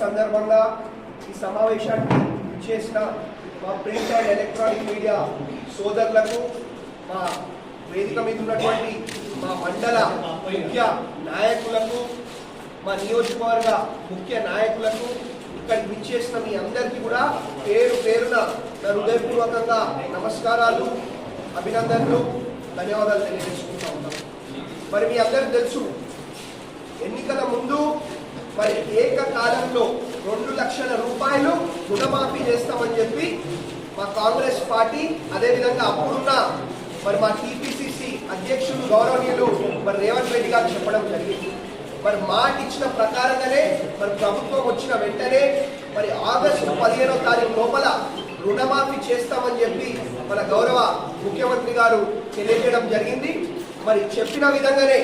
సందర్భంగా ఈ సమావేశానికి చేసిన మా ప్రింట్ అండ్ ఎలక్ట్రానిక్ మీడియా సోదరులకు మా వేదిక మీద ఉన్నటువంటి మా మండల ముఖ్య నాయకులకు మా నియోజకవర్గ ముఖ్య నాయకులకు ఇక్కడికి విచ్చేసిన మీ అందరికీ కూడా పేరు పేరున నా హృదయపూర్వకంగా నమస్కారాలు అభినందనలు ధన్యవాదాలు తెలియజేసుకుంటా ఉన్నాను. మరి మీ అందరికి తెలుసు ఎన్నికల ముందు మరి ఏకకాలంలో రెండు లక్షల రూపాయలు రుణమాఫీ చేస్తామని చెప్పి మా కాంగ్రెస్ పార్టీ అదేవిధంగా అప్పుడున్న మరి మా టీపీసీసీ అధ్యక్షులు గౌరవనీయులు మరి రేవంత్ రెడ్డి గారు చెప్పడం జరిగింది. మరి మాట ఇచ్చిన ప్రకారంగానే మరి ప్రభుత్వం వచ్చిన వెంటనే మరి ఆగస్టు పదిహేనో తారీఖు లోపల రుణమాఫీ చేస్తామని చెప్పి మన గౌరవ ముఖ్యమంత్రి గారు తెలియజేయడం జరిగింది. మరి చెప్పిన విధంగానే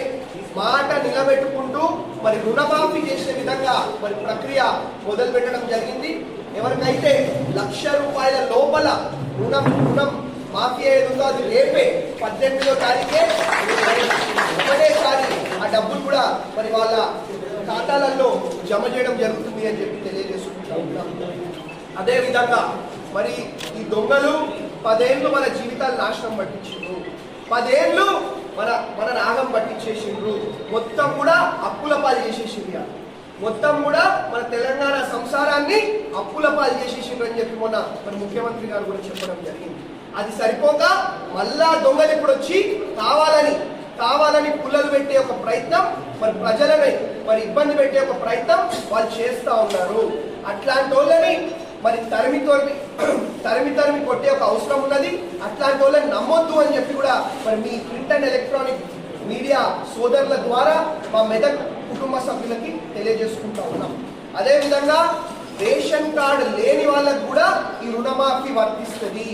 మాట నిలబెట్టుకుంటూ మరి రుణమాఫీ చేసే విధంగా మరి ప్రక్రియ మొదలు పెట్టడం జరిగింది. ఎవరికైతే లక్ష రూపాయల లోపల రుణం రుణం మాఫీ అయ్యేది ఉందో అది రేపే పద్దెనిమిదో తారీఖే. ఒకటేసారి ఆ డబ్బులు కూడా మరి వాళ్ళ ఖాతాలలో జమ చేయడం జరుగుతుంది అని చెప్పి తెలియజేసుకుంటా అదేవిధంగా అదే విధంగా మరి ఈ దొంగలు పదేళ్ళు మన జీవితాలు నాశనం పట్టించిండ్రు. పదేళ్ళు చేసిండ్రు. మొత్తం కూడా అప్పుల పాలు చేసేసింది మొత్తం కూడా మన తెలంగాణ సంసారాన్ని అప్పుల పాలు చేసేసిండ్రు అని చెప్పి మొన్న మన ముఖ్యమంత్రి గారు కూడా చెప్పడం జరిగింది. అది సరిపోక మళ్ళా దొంగలు ఇప్పుడు వచ్చి కావాలని కావాలని పుల్లలు పెట్టే ఒక ప్రయత్నం మరి ప్రజలని మరి ఇబ్బంది పెట్టే ఒక ప్రయత్నం వాళ్ళు చేస్తూ ఉన్నారు. అట్లాంటి వాళ్ళని మరి తరిమి తరిమి తరిమి తరిమి కొట్టే ఒక అవసరం ఉన్నది. అట్లాంటి వాళ్ళని నమ్మొద్దు అని చెప్పి కూడా మరి మీ ప్రింట్ అండ్ ఎలక్ట్రానిక్ మీడియా సోదరుల ద్వారా మా మెదక్ కుటుంబ సభ్యులకి తెలియజేసుకుంటా ఉన్నాం. అదేవిధంగా రేషన్ కార్డు లేని వాళ్ళకు కూడా ఈ రుణమాఫీ వర్తిస్తుంది.